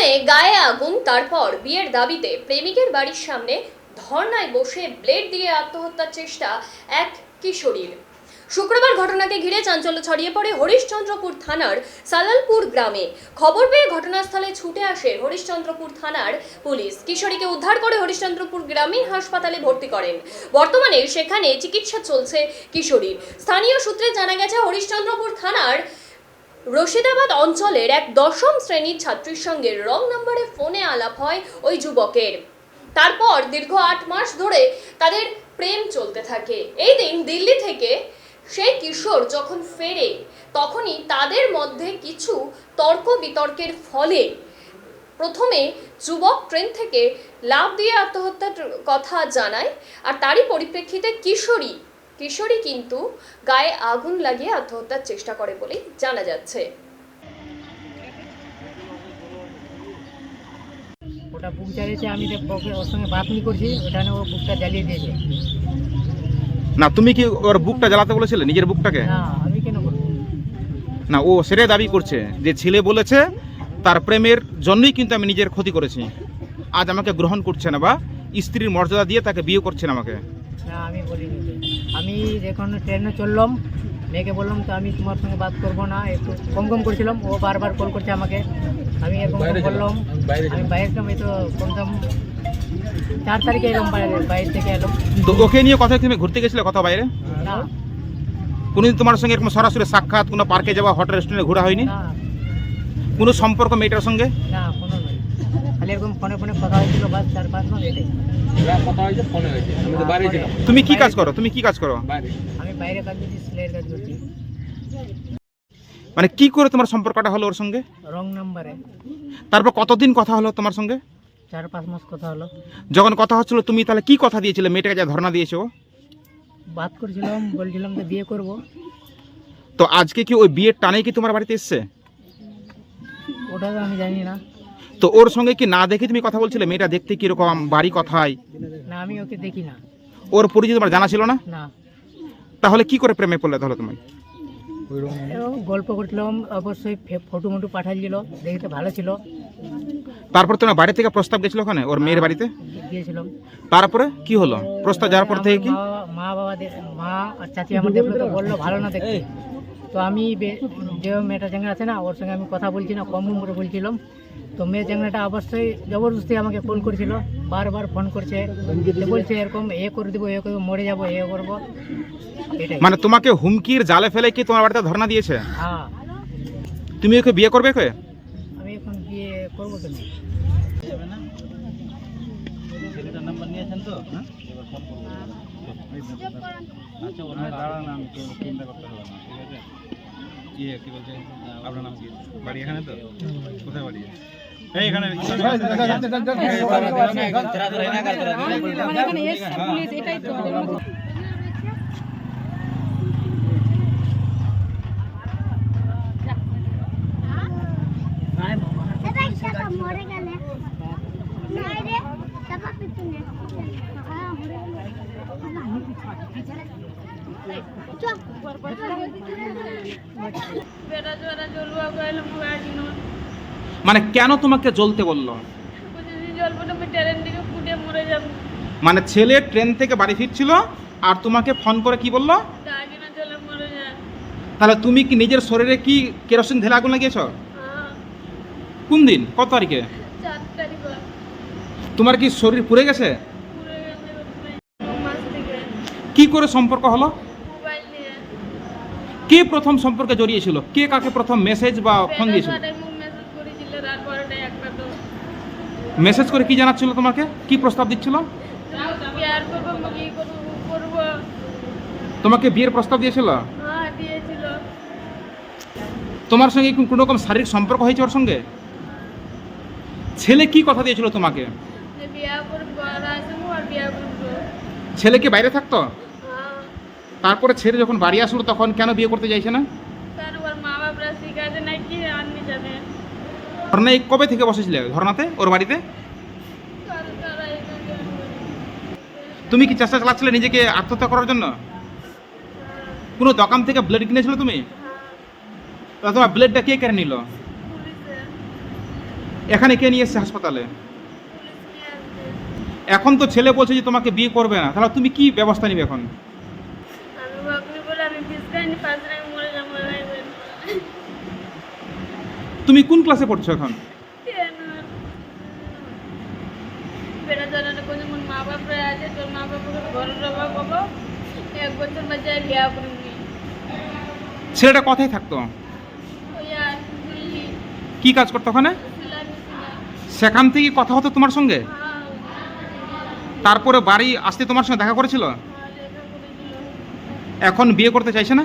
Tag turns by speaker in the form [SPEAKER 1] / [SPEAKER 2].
[SPEAKER 1] প্রথমে গায়ে আগুন, তারপর বিয়ের দাবিতে প্রেমিকের বাড়ির সামনে ধর্নায় বসে ব্লেড দিয়ে আত্মহত্যার চেষ্টা এক কিশোরীর। শুক্রবার ঘটনাকে ঘিরে চাঞ্চল্য ছড়িয়ে পড়ে হরিশ্চন্দ্রপুর থানার সালালপুর গ্রামে। খবর পেয়ে ঘটনাস্থলে ছুটে আসে হরিশ্চন্দ্রপুর থানার পুলিশ। কিশোরীকে উদ্ধার করে হরিশ্চন্দ্রপুর গ্রামীণ হাসপাতালে ভর্তি করেন। বর্তমানে সেখানে চিকিৎসা চলছে কিশোরীর। স্থানীয় সূত্রে জানা গেছে, হরিশ্চন্দ্রপুর থানার রশিদাবাদ অঞ্চলের এক দশম শ্রেণির ছাত্রীর সঙ্গে রং নম্বরে ফোনে আলাপ হয় ওই যুবকের। তারপর দীর্ঘ আট মাস ধরে তাদের প্রেম চলতে থাকে। এই দিন দিল্লি থেকে সেই কিশোর যখন ফেরে, তখনই তাদের মধ্যে কিছু তর্ক বিতর্কের ফলে প্রথমে যুবক ট্রেন থেকে লাভ দিয়ে আত্মহত্যার কথা জানায় আর তারই পরিপ্রেক্ষিতে কিশোরী কিশোরী কিন্তু গায়ে আগুন লাগিয়ে আত্মহত্যার চেষ্টা করে বলেই জানা যাচ্ছে।
[SPEAKER 2] ওটা বুক জ্বালিয়েছে আমি ওর সঙ্গে বাতনি করছি ওটা নিয়ে ও বুকটা জ্বালিয়ে দিয়েছে।
[SPEAKER 3] না তুমি কি ওর বুকটা জ্বালাতে বলেছিলে নিজের বুকটাকে?
[SPEAKER 2] না আমি কেন করব?
[SPEAKER 3] না ও সেটাই দাবি করছে যে ছেলে বলেছে তার প্রেমের জন্যই কিন্তু আমি নিজের ক্ষতি করেছি। আজ আমাকে গ্রহণ করছে না বা স্ত্রীর মর্যাদা দিয়ে তাকে বিয়ে করছে না আমাকে।
[SPEAKER 2] না আমি বলিনি। আমি যখন ট্রেনে চললাম মেয়েকে বললাম তো আমি তোমার সঙ্গে বাদ করব না। একটু কম কম করছিলাম ও বারবার কল করছে আমাকে। আমি এরকম বললাম আমি বাইরে এই তো কমসম চার তারিখে এলাম বাইরে বাইরে থেকে এলাম।
[SPEAKER 3] তো ওকে নিয়ে কথা তুমি ঘুরতে গেছিলে কথা বাইরে?
[SPEAKER 2] না।
[SPEAKER 3] কোনোদিন তোমার সঙ্গে এরকম সরাসরি সাক্ষাৎ কোনো পার্কে যাওয়া হোটেল রেস্টুরেন্টে ঘোরা হয়নি? কোনো সম্পর্ক মেয়েটার সঙ্গে?
[SPEAKER 2] না কোনো নয় খালি এরকম ফোনে ফোনে কথা হয়েছিল বাস চার পাঁচ মাস এটাই
[SPEAKER 4] কথা হয়েছে ফোনে হয়েছে। আমি তো বাইরে ছিলাম।
[SPEAKER 3] তুমি কি কাজ করো? তুমি কি কাজ করো?
[SPEAKER 4] বাইরে।
[SPEAKER 2] আমি বাইরে কাজ করছি সেলাইয়ের কাজ করছি।
[SPEAKER 3] মানে কি করে তোমার সম্পর্কটা হলো ওর সঙ্গে?
[SPEAKER 2] রং নাম্বারে।
[SPEAKER 3] তারপর কতদিন কথা হলো তোমার সঙ্গে?
[SPEAKER 2] চার পাঁচ মাস কথা হলো।
[SPEAKER 3] যখন কথা হচ্ছিল তুমি তাহলে কি কথা দিয়েছিলে? মেয়েটাকে যা ধর্ণা দিয়েছ
[SPEAKER 2] বাদ করছিলাম বলছিলাম যে বিয়ে করব।
[SPEAKER 3] তো আজকে কি ওই বিয়ের টানেই কি তোমার বাড়িতে এসছে?
[SPEAKER 2] ওটা তো আমি জানি না।
[SPEAKER 3] তো ওর সঙ্গে কি না দেখে তুমি কথা বলছিলে? মেয়েটা দেখতে কীরকম? বাড়ি কথায়?
[SPEAKER 2] না আমি ওকে দেখি না।
[SPEAKER 3] ওর পরিচয় তোমার জানা ছিল না?
[SPEAKER 2] না।
[SPEAKER 3] তাহলে কি করে প্রেমে পড়লে তাহলে তুমি
[SPEAKER 2] গল্প করছিলাম অবশ্যই ফে- ফটো মটো পাঠাচ্ছিল দেখতে ভালো ছিল।
[SPEAKER 3] তারপর তোমার বাড়ি থেকে প্রস্তাব গেছিল ওখানে ওর মেয়ের বাড়িতে?
[SPEAKER 2] গিয়েছিলাম।
[SPEAKER 3] তারপরে কি হলো? প্রস্তাব যাওয়ার পর থেকে কি?
[SPEAKER 2] মা- বাবা মা চাচি আমার দেখল তো বলল ভালো না দেখতে। তো আমি যে মেয়েটা চ্যাংরা আছে না ওর সঙ্গে আমি কথা বলছি না কম করে বলছিলাম। তো মেয়ে চ্যাংরাটা অবশ্যই জবরদস্তি আমাকে ফোন করেছিল বারবার ফোন করছে। বলছে এরকম এ করে দেবো এ করে দেবো, মরে যাব এ করব। এটাই।
[SPEAKER 3] মানে তোমাকে হুমকির জালে ফেলে কি তোমার বাড়িতে ধর্ণা দিয়েছে?
[SPEAKER 2] হ্যাঁ।
[SPEAKER 3] তুমি ওকে বিয়ে করবে কে
[SPEAKER 2] আমি এখন বিয়ে করব কেন?
[SPEAKER 4] নিয়েছেন তো? হ্যাঁ? আচ্ছা ওনার দাঁড়ান আমি চিন্তা করতে হবে না ঠিক আছে? কি কি বলছে আপনার নাম কি? বাড়ি এখানে তো? কোথায় বাড়ি? এই এখানে
[SPEAKER 5] মরে
[SPEAKER 3] মানে কেন তোমাকে জ্বলতে বলল? মানে ছেলে ট্রেন থেকে বাড়ি ফিরছিল আর তোমাকে ফোন করে কি বলল? তাহলে তুমি কি নিজের শরীরে কি কেরোসিন ঢেলে আগুন লাগিয়েছো?
[SPEAKER 6] হ্যাঁ।
[SPEAKER 3] কোন দিন? কত তারিখে। তোমার কি শরীর পুড়ে গেছে? কি করে সম্পর্ক হলো? কে প্রথম সম্পর্কে জড়িয়েছিল? কে কাকে প্রথম মেসেজ বা ফোন দিয়েছিল?
[SPEAKER 6] মেসেজ
[SPEAKER 3] করে কি জানাচ্ছিল তোমাকে? কি প্রস্তাব দিচ্ছিল? তোমাকে বিয়ের প্রস্তাব দিয়েছিল?
[SPEAKER 6] হ্যাঁ
[SPEAKER 3] তোমার সঙ্গে কোনো রকম শারীরিক সম্পর্ক হয়েছে ওর সঙ্গে? ছেলে কি কথা দিয়েছিল তোমাকে? ছেলে কি বাইরে থাকতো? তারপরে ছেড়ে যখন বাড়ি আসলো তখন কেন বিয়ে করতে চাইছে না? ধর্নায় কবে থেকে বসেছিলে? ধর্নাতে? ওর বাড়িতে? তুমি কি চেষ্টা চালাচ্ছিলে নিজেকে আত্মহত্যা করার জন্য? কোনো দোকান থেকে ব্লেড কিনেছিল তুমি? তোমার ব্লেডটা কে কেড়ে নিল?
[SPEAKER 6] এখানে কে নিয়ে এসছে হাসপাতালে? এখন তো ছেলে বলছে যে তোমাকে বিয়ে করবে না। তাহলে তুমি কি ব্যবস্থা নিবে এখন? তুমি কোন ক্লাসে পড়ছো এখন? ছেলেটা কথাই থাকতো? কি কাজ করতো ওখানে? সেখান থেকে কথা হতো তোমার সঙ্গে? তারপরে বাড়ি আসতে তোমার সঙ্গে দেখা
[SPEAKER 3] করেছিল।
[SPEAKER 6] এখন বিয়ে করতে চাইছে না?